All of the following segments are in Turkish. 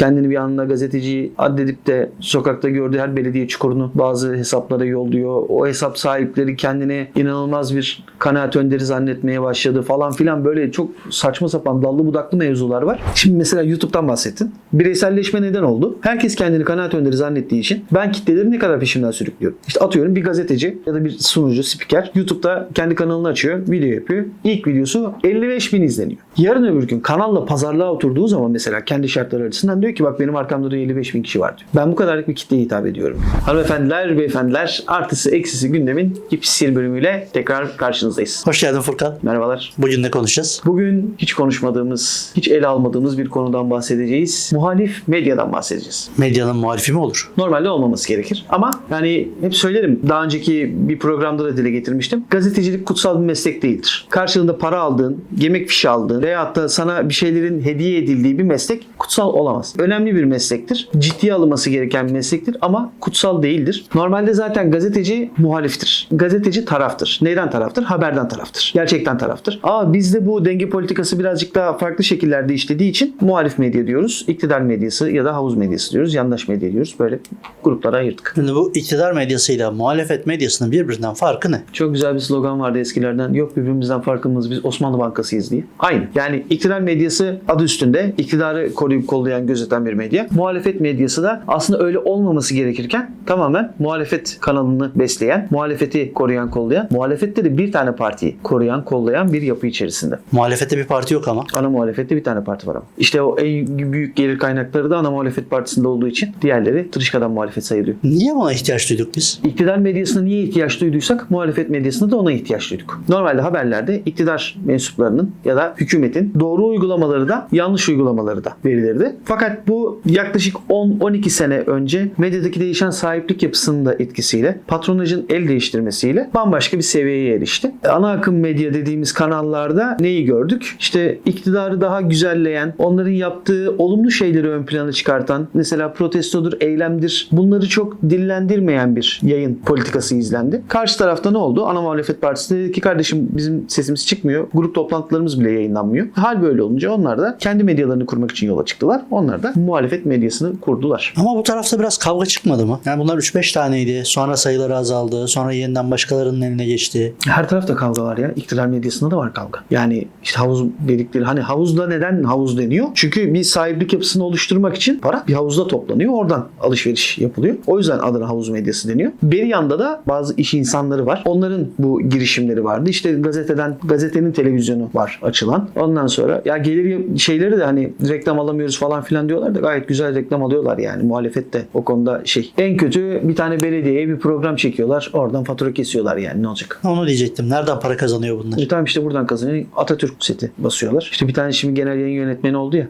kendini bir anda gazeteciyi addedip de sokakta gördüğü her belediye çukurunu bazı hesaplara yolluyor. O hesap sahipleri kendini inanılmaz bir kanaat önderi zannetmeye başladı falan filan böyle çok saçma sapan dallı budaklı mevzular var. Şimdi mesela YouTube'dan bahsettin. Bireyselleşme neden oldu? Herkes kendini kanaat önderi zannettiği için ben kitleleri ne kadar peşimden sürüklüyorum. İşte atıyorum bir gazeteci ya da bir sunucu, spiker YouTube'da kendi kanalını açıyor, video yapıyor. İlk videosu 55 bin izleniyor. Yarın öbür gün kanalla pazarlığa oturduğu zaman mesela kendi şartları açısından ki bak benim arkamda da 55 bin kişi var diyor. Ben bu kadarlık bir kitleye hitap ediyorum. Hanımefendiler, beyefendiler artısı eksisi gündemin Yipsil bölümüyle tekrar karşınızdayız. Hoş geldin Furkan. Merhabalar. Bugün ne konuşacağız? Bugün hiç konuşmadığımız, hiç ele almadığımız bir konudan bahsedeceğiz. Muhalif medyadan bahsedeceğiz. Medyanın muhalifi mi olur? Normalde olmaması gerekir. Ama yani hep söylerim. Daha önceki bir programda da dile getirmiştim. Gazetecilik kutsal bir meslek değildir. Karşılığında para aldığın, yemek fişi aldığın veyahut da sana bir şeylerin hediye edildiği bir meslek kutsal olamaz. Önemli bir meslektir. Ciddiye alınması gereken bir meslektir ama kutsal değildir. Normalde zaten gazeteci muhaliftir. Gazeteci taraftır. Neyden taraftır? Haberden taraftır. Gerçekten taraftır. Ama bizde bu denge politikası birazcık daha farklı şekillerde işlediği için muhalif medya diyoruz. İktidar medyası ya da havuz medyası diyoruz. Yandaş medya diyoruz. Böyle gruplara ayırdık. Şimdi bu iktidar medyasıyla muhalefet medyasının birbirinden farkı ne? Çok güzel bir slogan vardı eskilerden. Yok birbirimizden farkımız biz Osmanlı Bankası'yız diye. Aynı. Yani iktidar medyası adı üstünde iktidarı koruyup kollayan, gözeten bir medya. Muhalefet medyası da aslında öyle olmaması gerekirken tamamen muhalefet kanalını besleyen, muhalefeti koruyan, kollayan, muhalefette de bir tane partiyi koruyan, kollayan bir yapı içerisinde. Muhalefette bir parti yok ama. Ana muhalefette bir tane parti var ama. İşte o en büyük gelir kaynakları da ana muhalefet partisinde olduğu için diğerleri tırışkadan muhalefet sayılıyor. Niye buna ihtiyaç duyduk biz? İktidar medyasına niye ihtiyaç duyduysak muhalefet medyasına da ona ihtiyaç duyduk. Normalde haberlerde iktidar mensuplarının ya da hükümetin doğru uygulamaları da yanlış uygulamaları da verilirdi. Fakat bu yaklaşık 10-12 sene önce medyadaki değişen sahiplik yapısının da etkisiyle patronajın el değiştirmesiyle bambaşka bir seviyeye erişti. Ana akım medya dediğimiz kanallarda neyi gördük? İşte iktidarı daha güzelleyen, onların yaptığı olumlu şeyleri ön plana çıkartan, mesela protestodur, eylemdir bunları çok dillendirmeyen bir yayın politikası izlendi. Karşı tarafta ne oldu? Ana muhalefet partisi dedi ki kardeşim bizim sesimiz çıkmıyor. Grup toplantılarımız bile yayınlanmıyor. Hal böyle olunca onlar da kendi medyalarını kurmak için yola çıktılar. Onlar da muhalefet medyasını kurdular. Ama bu tarafta biraz kavga çıkmadı mı? Yani bunlar 3-5 taneydi. Sonra sayıları azaldı. Sonra yeniden başkalarının eline geçti. Her tarafta kavga var ya. İktidar medyasında da var kavga. Yani işte havuz dedikleri hani havuzda neden havuz deniyor? Çünkü bir sahiplik yapısını oluşturmak için para bir havuzda toplanıyor. Oradan alışveriş yapılıyor. O yüzden adına havuz medyası deniyor. Bir yanda da bazı iş insanları var. Onların bu girişimleri vardı. İşte gazeteden gazetenin televizyonu var açılan. Ondan sonra ya gelir şeyleri de hani reklam alamıyoruz falan filan diyorlar da gayet güzel reklam alıyorlar yani. Muhalefet de o konuda şey. En kötü bir tane belediyeye bir program çekiyorlar. Oradan fatura kesiyorlar yani ne olacak? Onu diyecektim. Nereden para kazanıyor bunlar? E tamam işte buradan kazanıyor. Atatürk seti basıyorlar. İşte bir tane şimdi genel yayın yönetmeni oldu ya.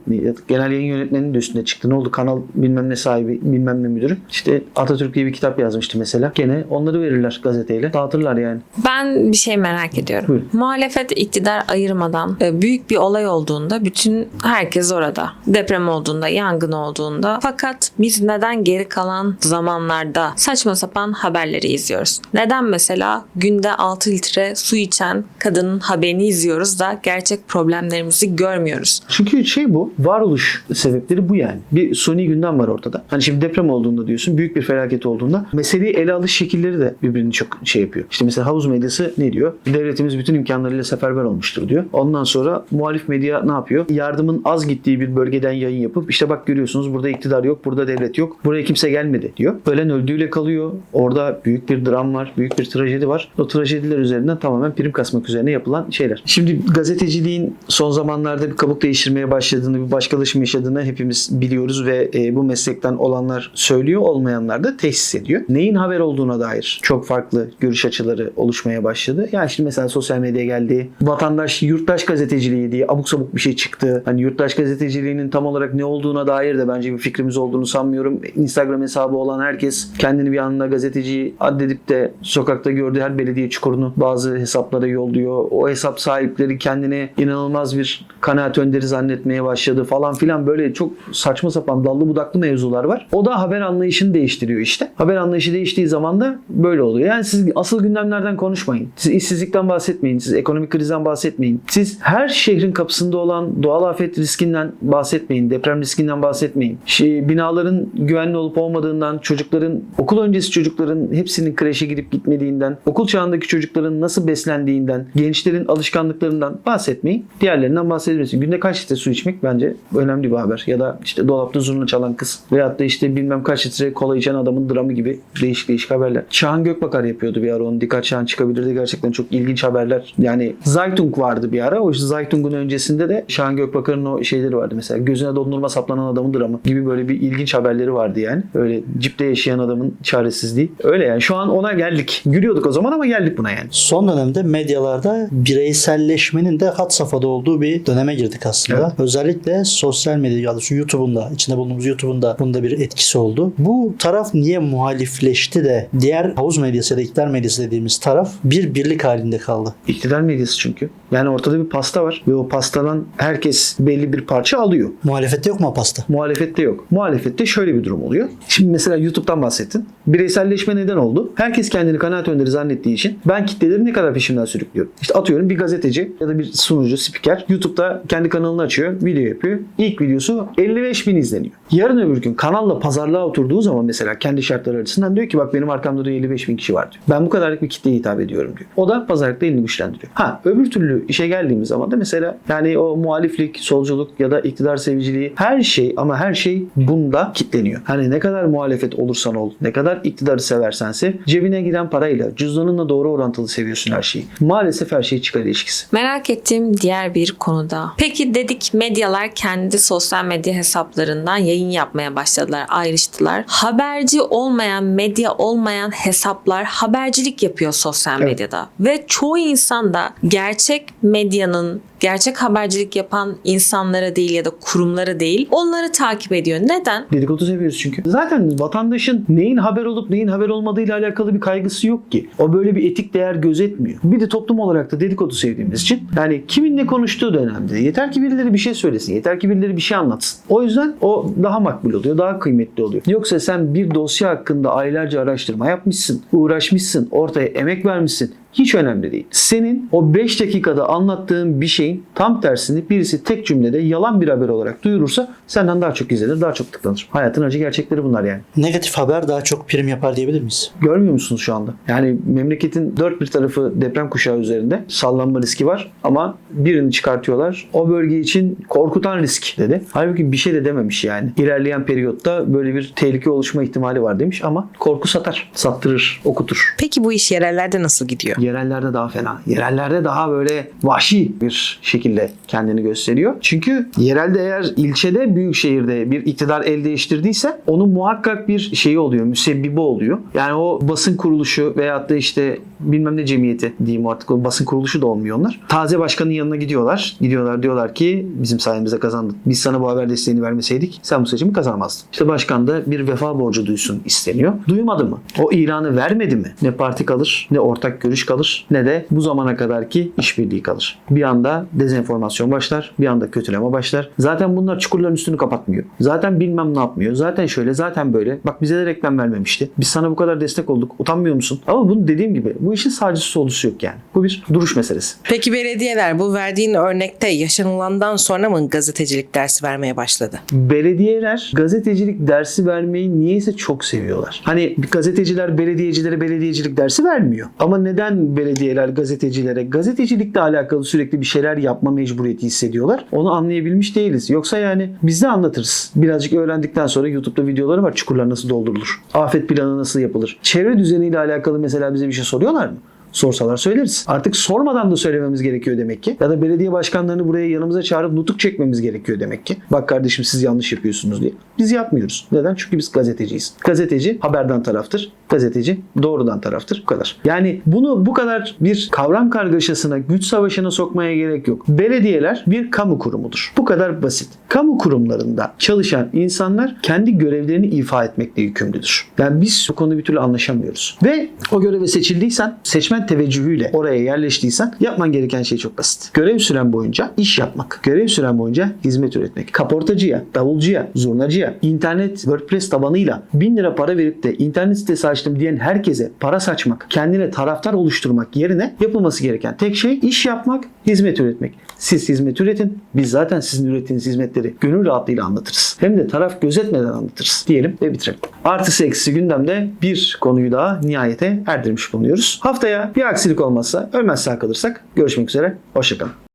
Genel yayın yönetmeninin de üstüne çıktı. Ne oldu? Kanal bilmem ne sahibi, bilmem ne müdürü. İşte Atatürk diye bir kitap yazmıştı mesela. Gene onları verirler gazeteyle. Dağıtırlar yani. Ben bir şey merak ediyorum. Buyurun. Muhalefet iktidar ayırmadan e, büyük bir olay olduğunda bütün herkes orada. Deprem olduğunda, yangın olduğunda. Fakat biz neden geri kalan zamanlarda saçma sapan haberleri izliyoruz? Neden mesela günde 6 litre su içen kadının haberini izliyoruz da gerçek problemlerimizi görmüyoruz? Çünkü şey bu. Varoluş sebepleri bu yani. Bir suni gündem var ortada. Hani şimdi deprem olduğunda diyorsun. Büyük bir felaket olduğunda meseleyi ele alış şekilleri de birbirini çok şey yapıyor. İşte mesela havuz medyası ne diyor? Devletimiz bütün imkanlarıyla seferber olmuştur diyor. Ondan sonra muhalif medya ne yapıyor? Yardımın az gittiği bir bölgeden yayın yapıp işte bak görüyorsunuz burada iktidar yok, burada devlet yok. Buraya kimse gelmedi diyor. Ölen öldüğüyle kalıyor. Orada büyük bir dram var, büyük bir trajedi var. O trajediler üzerinden tamamen prim kasmak üzerine yapılan şeyler. Şimdi gazeteciliğin son zamanlarda bir kabuk değiştirmeye başladığını, bir başkalaşım yaşadığını hepimiz biliyoruz ve e, bu meslekten olanlar söylüyor, olmayanlar da tesis ediyor. Neyin haber olduğuna dair çok farklı görüş açıları oluşmaya başladı. Yani şimdi mesela sosyal medya geldi. Vatandaş, yurttaş gazeteciliği diye abuk sabuk bir şey çıktı. Hani yurttaş gazeteciliğinin tam olarak ne olduğuna dair de bence bir fikrimiz olduğunu sanmıyorum. Instagram hesabı olan herkes kendini bir anda gazeteciyi addedip de sokakta gördüğü her belediye çukurunu bazı hesaplara yolluyor. O hesap sahipleri kendini inanılmaz bir kanaat önderi zannetmeye başladı falan filan böyle çok saçma sapan dallı budaklı mevzular var. O da haber anlayışını değiştiriyor işte. Haber anlayışı değiştiği zaman da böyle oluyor. Yani siz asıl gündemlerden konuşmayın. Siz işsizlikten bahsetmeyin. Siz ekonomik krizden bahsetmeyin. Siz her şehrin kapısında olan doğal afet riskinden bahsetmeyin. Deprem riskinden riskinden bahsetmeyin. Şey, binaların güvenli olup olmadığından, çocukların, okul öncesi çocukların hepsinin kreşe gidip gitmediğinden, okul çağındaki çocukların nasıl beslendiğinden, gençlerin alışkanlıklarından bahsetmeyin. Diğerlerinden bahsedilmesin. Günde kaç litre su içmek bence önemli bir haber. Ya da işte dolapta zurna çalan kız veyahut da işte bilmem kaç litre kola içen adamın dramı gibi değişik değişik haberler. Çağan Gökbakar yapıyordu bir ara onu. Dikkat Çağan çıkabilirdi. Gerçekten çok ilginç haberler. Yani Zaytung vardı bir ara. O işte Zaytung'un öncesinde de Şahan Gökbakar'ın o şeyleri vardı. Mesela gözüne dondurma saplanan adamın dramı gibi böyle bir ilginç haberleri vardı yani. Öyle cipte yaşayan adamın çaresizliği. Öyle yani. Şu an ona geldik. Gülüyorduk o zaman ama geldik buna yani. Son dönemde medyalarda bireyselleşmenin de had safhada olduğu bir döneme girdik aslında. Evet. Özellikle sosyal medya, YouTube'un da, içinde bulunduğumuz YouTube'un da bunda bir etkisi oldu. Bu taraf niye muhalifleşti de diğer havuz medyası ya da iktidar medyası dediğimiz taraf bir birlik halinde kaldı? İktidar medyası çünkü. Yani ortada bir pasta var ve o pastadan herkes belli bir parça alıyor. Muhalefette yok mu pasta? Muhalefette yok. Muhalefette şöyle bir durum oluyor. Şimdi mesela YouTube'dan bahsettin. Bireyselleşme neden oldu? Herkes kendini kanaat önderi zannettiği için ben kitleleri ne kadar peşimden sürüklüyorum. İşte atıyorum bir gazeteci ya da bir sunucu, spiker YouTube'da kendi kanalını açıyor, video yapıyor. İlk videosu 55 bin izleniyor. Yarın öbür gün kanalla pazarlığa oturduğu zaman mesela kendi şartları açısından diyor ki bak benim arkamda da 55 bin kişi var diyor. Ben bu kadarlık bir kitleye hitap ediyorum diyor. O da pazarlıkta elini güçlendiriyor. Ha öbür türlü işe geldiğimiz zaman da mesela yani o muhaliflik, solculuk ya da iktidar seviciliği her şey ama her şey bunda kitleniyor. Hani ne kadar muhalefet olursan ol, ne kadar iktidarı seversen sev, cebine giren parayla, cüzdanınla doğru orantılı seviyorsun her şeyi. Maalesef her şey çıkar ilişkisi. Merak ettiğim diğer bir konuda. Peki dedik medyalar kendi sosyal medya hesaplarından yayın yapmaya başladılar, ayrıştılar. Haberci olmayan, medya olmayan hesaplar habercilik yapıyor sosyal Evet. medyada. Ve çoğu insan da gerçek medyanın gerçek habercilik yapan insanlara değil ya da kurumlara değil onları takip ediyor. Neden? Dedikodu seviyoruz çünkü. Zaten vatandaşın neyin haber olup neyin haber olmadığıyla alakalı bir kaygısı yok ki. O böyle bir etik değer gözetmiyor. Bir de toplum olarak da dedikodu sevdiğimiz için yani kimin ne konuştuğu da önemli. Yeter ki birileri bir şey söylesin. Yeter ki birileri bir şey anlatsın. O yüzden o daha makbul oluyor. Daha kıymetli oluyor. Yoksa sen bir dosya hakkında aylarca araştırma yapmışsın. Uğraşmışsın. Ortaya emek vermişsin. Hiç önemli değil. Senin o 5 dakikada anlattığın bir şeyin tam tersini birisi tek cümlede yalan bir haber olarak duyurursa senden daha çok izlenir, daha çok tıklanır. Hayatın acı gerçekleri bunlar yani. Negatif haber daha çok prim yapar diyebilir miyiz? Görmüyor musunuz şu anda? Yani memleketin dört bir tarafı deprem kuşağı üzerinde sallanma riski var ama birini çıkartıyorlar. O bölge için korkutan risk dedi. Halbuki bir şey de dememiş yani. İlerleyen periyotta böyle bir tehlike oluşma ihtimali var demiş ama korku satar, sattırır, okutur. Peki bu iş yerellerde nasıl gidiyor? Yerellerde daha fena. Yerellerde daha böyle vahşi bir şekilde kendini gösteriyor. Çünkü yerelde eğer ilçede büyük şehirde bir iktidar el değiştirdiyse onun muhakkak bir şeyi oluyor. Müsebbibi oluyor. Yani o basın kuruluşu veyahut da işte bilmem ne cemiyeti diyeyim artık o basın kuruluşu da olmuyor onlar. Taze başkanın yanına gidiyorlar. Gidiyorlar diyorlar ki bizim sayemizde kazandın. Biz sana bu haber desteğini vermeseydik sen bu seçimi kazanamazdın. İşte başkan da bir vefa borcu duysun isteniyor. Duymadı mı? O ilanı vermedi mi? Ne parti kalır ne ortak görüş kalır ne de bu zamana kadarki işbirliği kalır. Bir anda dezenformasyon başlar, bir anda kötüleme başlar. Zaten bunlar çukurların üstünü kapatmıyor. Zaten bilmem ne yapmıyor. Zaten şöyle, zaten böyle. Bak bize de reklam vermemişti. Biz sana bu kadar destek olduk. Utanmıyor musun? Ama bunu dediğim gibi bu işin sağcısı solusu yok yani. Bu bir duruş meselesi. Peki belediyeler bu verdiğin örnekte yaşanılandan sonra mı gazetecilik dersi vermeye başladı? Belediyeler gazetecilik dersi vermeyi niyeyse çok seviyorlar. Hani gazeteciler belediyecilere belediyecilik dersi vermiyor. Ama neden belediyeler gazetecilere gazetecilikle alakalı sürekli bir şeyler yapma mecburiyeti hissediyorlar? Onu anlayabilmiş değiliz. Yoksa yani biz de anlatırız. Birazcık öğrendikten sonra YouTube'da videoları var. Çukurlar nasıl doldurulur? Afet planı nasıl yapılır? Çevre düzeniyle alakalı mesela bize bir şey soruyorlar mı? Sorsalar söyleriz. Artık sormadan da söylememiz gerekiyor demek ki. Ya da belediye başkanlarını buraya yanımıza çağırıp nutuk çekmemiz gerekiyor demek ki. Bak kardeşim siz yanlış yapıyorsunuz diye. Biz yapmıyoruz. Neden? Çünkü biz gazeteciyiz. Gazeteci haberden taraftır. Gazeteci doğrudan taraftır. Bu kadar. Yani bunu bu kadar bir kavram kargaşasına, güç savaşına sokmaya gerek yok. Belediyeler bir kamu kurumudur. Bu kadar basit. Kamu kurumlarında çalışan insanlar kendi görevlerini ifa etmekle yükümlüdür. Yani biz bu konuda bir türlü anlaşamıyoruz. Ve o göreve seçildiysen seçmen tamamen teveccühüyle oraya yerleştiysen yapman gereken şey çok basit. Görev süren boyunca iş yapmak. Görev süren boyunca hizmet üretmek. Kaportacıya, davulcuya, zurnacıya, internet, WordPress tabanıyla 1000 lira para verip de internet sitesi açtım diyen herkese para saçmak, kendine taraftar oluşturmak yerine yapılması gereken tek şey iş yapmak, hizmet üretmek. Siz hizmet üretin. Biz zaten sizin ürettiğiniz hizmetleri gönül rahatlığıyla anlatırız. Hem de taraf gözetmeden anlatırız diyelim ve bitirelim. Artısı eksisi gündemde bir konuyu daha nihayete erdirmiş bulunuyoruz. Haftaya bir aksilik olmazsa ölmezsen kalırsak görüşmek üzere. Hoşçakalın.